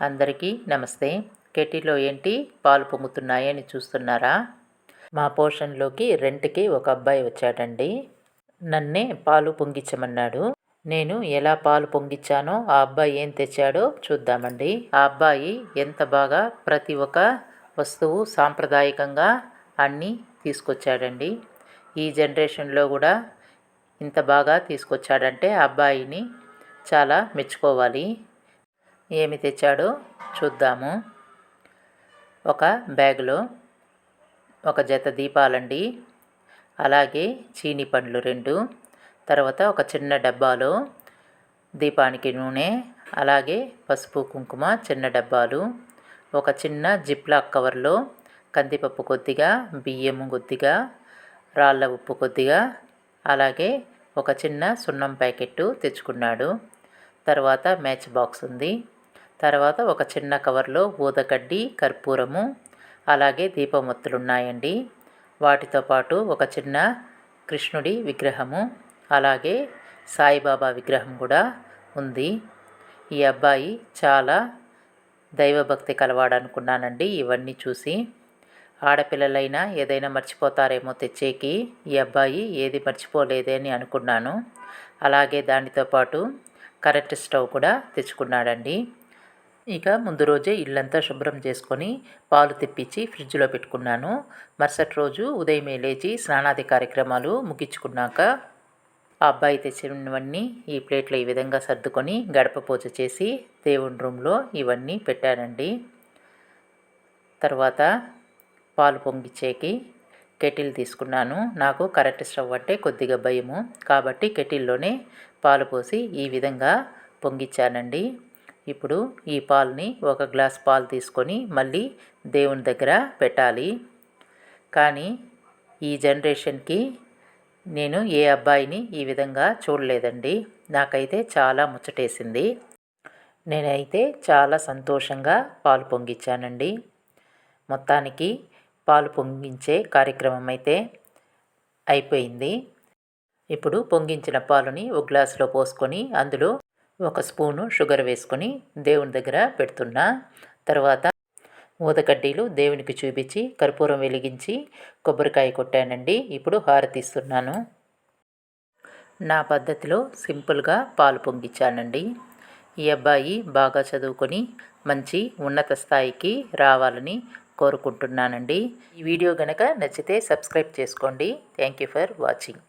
అందరికీ నమస్తే. కెటిలో ఏంటి? పాలు పొంగుతున్నాయని చూస్తున్నారా? మా పోర్షన్లోకి రెంట్కి ఒక అబ్బాయి వచ్చాడండి. నన్నే పాలు పొంగించమన్నాడు. నేను ఎలా పాలు పొంగించానో ఆ అబ్బాయి ఏం తెచ్చాడో చూద్దామండి. ఆ అబ్బాయి ఎంత బాగా ప్రతి ఒక్క వస్తువు సాంప్రదాయకంగా అన్నీ తీసుకొచ్చాడండి. ఈ జనరేషన్లో కూడా ఇంత బాగా తీసుకొచ్చాడంటే ఆ అబ్బాయిని చాలా మెచ్చుకోవాలి. ఏమి తెచ్చాడో? చూద్దాము. ఒక బ్యాగ్లో ఒక జత దీపాలండి అలాగే చీని పండ్లు రెండు తర్వాత ఒక చిన్న డబ్బాలో దీపానికి నూనె అలాగే పసుపు కుంకుమ చిన్న డబ్బాలు ఒక చిన్న జిప్లాక్ కవర్లో కందిపప్పు కొద్దిగా బియ్యము కొద్దిగా రాళ్ళ ఉప్పు కొద్దిగా అలాగే ఒక చిన్న సున్నం ప్యాకెట్టు తెచ్చుకున్నాడు. తర్వాత మ్యాచ్ బాక్స్ ఉంది. తర్వాత ఒక చిన్న కవర్లో ఊదగడ్డి కర్పూరము అలాగే దీపమొత్తులు ఉన్నాయండి వాటితో పాటు ఒక చిన్న కృష్ణుడి విగ్రహము అలాగే సాయిబాబా విగ్రహం కూడా ఉంది. ఈ అబ్బాయి చాలా దైవభక్తి కలవాడనుకున్నానండి ఇవన్నీ చూసి. ఆడపిల్లలైనా ఏదైనా మర్చిపోతారేమో తెచ్చేకి ఈ అబ్బాయి ఏది మర్చిపోలేదే అని అనుకున్నాను. అలాగే దానితో పాటు కరెంట్ స్టవ్ కూడా తెచ్చుకున్నాడండి. ఇక ముందు రోజే ఇల్లంతా శుభ్రం చేసుకొని పాలు తెప్పించి ఫ్రిడ్జ్లో పెట్టుకున్నాను. మరుసటి రోజు ఉదయమే లేచి స్నానాది కార్యక్రమాలు ముగించుకున్నాక ఆ అబ్బాయి తెచ్చినవన్నీ ఈ ప్లేట్లో ఈ విధంగా సర్దుకొని గడప పూజ చేసి దేవుని రూమ్లో ఇవన్నీ పెట్టానండి. తర్వాత పాలు పొంగిచ్చేకి కెటిల్ తీసుకున్నాను. నాకు కరెంట్ స్టవ్ అంటే కొద్దిగా భయము. కాబట్టి కెటిల్లోనే పాలు పోసి ఈ విధంగా పొంగిచ్చానండి. ఇప్పుడు ఈ పాలని ఒక గ్లాస్ పాలు తీసుకొని మళ్ళీ దేవుని దగ్గర పెట్టాలి. కానీ ఈ జనరేషన్కి నేను ఏ అబ్బాయిని ఈ విధంగా చూడలేదండి. నాకైతే చాలా ముచ్చటేసింది. నేనైతే చాలా సంతోషంగా పాలు పొంగిచ్చానండి మొత్తానికి పాలు పొంగించే కార్యక్రమం అయితే అయిపోయింది. ఇప్పుడు పొంగించిన పాలుని ఒక గ్లాసులో పోసుకొని అందులో ఒక స్పూను షుగర్ వేసుకొని దేవుని దగ్గర పెడుతున్నా. తర్వాత ఊదకడ్డీలు దేవునికి చూపించి కర్పూరం వెలిగించి కొబ్బరికాయ కొట్టానండి. ఇప్పుడు హారతిస్తున్నాను నా పద్ధతిలో సింపుల్గా పాలు పొంగిచ్చానండి ఈ అబ్బాయి బాగా చదువుకొని మంచి ఉన్నత స్థాయికి రావాలని కోరుకుంటున్నానండి. ఈ వీడియో కనుక నచ్చితే సబ్స్క్రైబ్ చేసుకోండి. Thank you for watching.